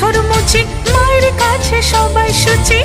পাথর মুচি মায়ের কাছে সবাই সুচি